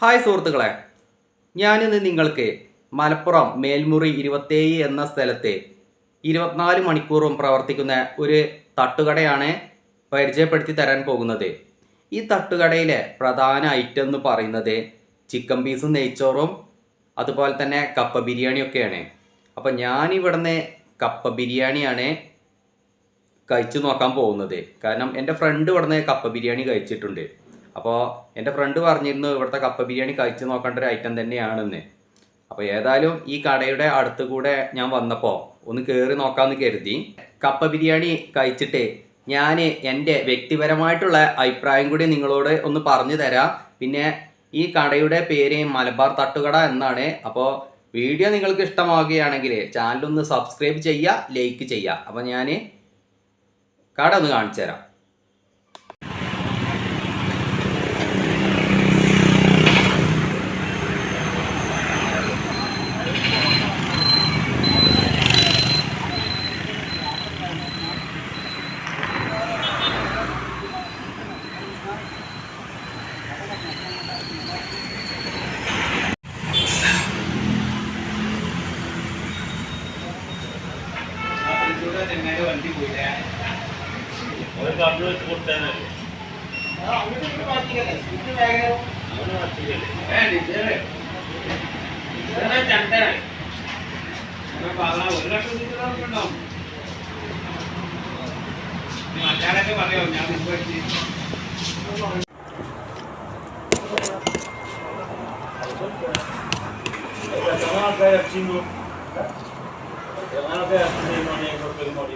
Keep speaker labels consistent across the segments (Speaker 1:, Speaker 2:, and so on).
Speaker 1: Hi സുഹൃത്തുക്കളെ. ഞാനിന്ന് നിങ്ങൾക്ക് മലപ്പുറം മേൽമുറി ഇരുപത്തേഴ് എന്ന സ്ഥലത്തെ ഇരുപത്തിനാല് മണിക്കൂറും പ്രവർത്തിക്കുന്ന ഒരു തട്ടുകടയാണ് പരിചയപ്പെടുത്തി തരാൻ പോകുന്നത്. ഈ തട്ടുകടയിലെ പ്രധാന ഐറ്റം എന്ന് പറയുന്നത് ചിക്കൻ പീസും നെയ്ച്ചോറും അതുപോലെ തന്നെ കപ്പ ബിരിയാണിയൊക്കെയാണ് അപ്പം ഞാനിവിടുന്ന് കപ്പ ബിരിയാണിയാണ് കഴിച്ചു നോക്കാൻ പോകുന്നത്. കാരണം എന്റെ ഫ്രണ്ട് ഇവിടുന്ന് കപ്പ ബിരിയാണി കഴിച്ചിട്ടുണ്ട്. അപ്പോൾ എന്റെ ഫ്രണ്ട് പറഞ്ഞിരുന്നു ഇവിടുത്തെ കപ്പ ബിരിയാണി കഴിച്ചു നോക്കേണ്ട ഒരു ഐറ്റം തന്നെയാണെന്ന്. അപ്പോൾ ഏതായാലും ഈ കടയുടെ അടുത്ത് കൂടെ ഞാൻ വന്നപ്പോൾ ഒന്ന് കയറി നോക്കാമെന്ന് കരുതി. കപ്പ ബിരിയാണി കഴിച്ചിട്ട് ഞാൻ എന്റെ വ്യക്തിപരമായിട്ടുള്ള അഭിപ്രായം കൂടി നിങ്ങളോട് ഒന്ന് പറഞ്ഞു തരാം. പിന്നെ ഈ കടയുടെ പേര് മലബാർ തട്ടുകട എന്നാണ്. അപ്പോൾ വീഡിയോ നിങ്ങൾക്ക് ഇഷ്ടമാവുകയാണെങ്കിൽ ചാനലൊന്ന് സബ്സ്ക്രൈബ് ചെയ്യുക ലൈക്ക് ചെയ്യുക. അപ്പോൾ ഞാൻ കട ഒന്ന് കാണിച്ചു തരാം.
Speaker 2: ഒരു കമ്പ് വെച്ച് കൊടുത്താനല്ലേ അവന് പറ്റില്ലല്ലേ
Speaker 3: മറ്റാരൊക്കെ പറയോ ഞാൻ മുമ്പ് വെച്ച്
Speaker 2: എത്ര ആൾക്കാർ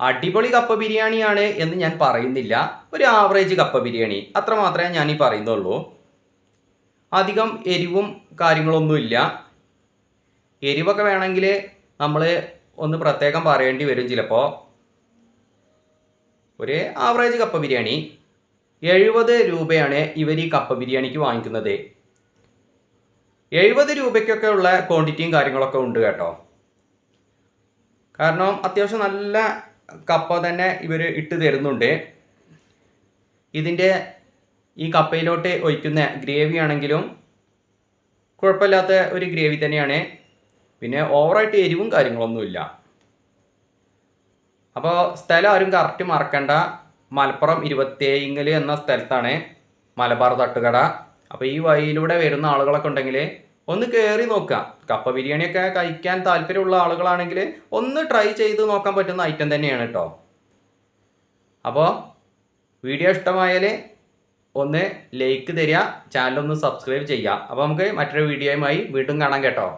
Speaker 1: അടിപൊളി കപ്പ ബിരിയാണിയാണ് എന്ന് ഞാൻ പറയുന്നില്ല. ഒരു ആവറേജ് കപ്പ ബിരിയാണി. അത്ര മാത്രമേ ഞാൻ ഈ പറയുന്നുള്ളൂ. അധികം എരിവും കാര്യങ്ങളൊന്നുമില്ല എരിവൊക്കെ വേണമെങ്കിൽ നമ്മൾ ഒന്ന് പ്രത്യേകം പറയേണ്ടി വരും ചിലപ്പോൾ ഒരു ആവറേജ് കപ്പ ബിരിയാണി. എഴുപത് രൂപയാണ് ഇവർ ഈ കപ്പ ബിരിയാണിക്ക് വാങ്ങിക്കുന്നത്. എഴുപത് രൂപയ്ക്കൊക്കെ ഉള്ള ക്വാണ്ടിറ്റിയും കാര്യങ്ങളൊക്കെ ഉണ്ട് കേട്ടോ. കാരണം അത്യാവശ്യം നല്ല കപ്പ തന്നെ ഇവർ ഇട്ട് തരുന്നുണ്ട്. ഇതിന്റെ ഈ കപ്പയിലോട്ട് ഒഴിക്കുന്ന ഗ്രേവി ആണെങ്കിലും കുഴപ്പമില്ലാത്ത ഒരു ഗ്രേവി തന്നെയാണ്. പിന്നെ ഓവറായിട്ട് എരിവും കാര്യങ്ങളൊന്നുമില്ല അപ്പോൾ സ്ഥലം ആരും കറക്റ്റ് മറക്കണ്ട. മലപ്പുറം ഇരുപത്തേയിങ്കൽ എന്ന സ്ഥലത്താണ് മലബാർ തട്ടുകട. അപ്പോൾ ഈ വഴിയിലൂടെ വരുന്ന ആളുകളൊക്കെ ഉണ്ടെങ്കിൽ ഒന്ന് കയറി നോക്കുക. കപ്പ ബിരിയാണിയൊക്കെ കഴിക്കാൻ താല്പര്യമുള്ള ആളുകളാണെങ്കിൽ ഒന്ന് ട്രൈ ചെയ്ത് നോക്കാൻ പറ്റുന്ന ഐറ്റം തന്നെയാണ് കേട്ടോ അപ്പോൾ വീഡിയോ ഇഷ്ടമായാൽ ഒന്ന് ലൈക്ക് തരിക ചാനൽ ഒന്ന് സബ്സ്ക്രൈബ് ചെയ്യുക. അപ്പോൾ നമുക്ക് മറ്റൊരു വീഡിയോയുമായി വീണ്ടും കാണാം കേട്ടോ.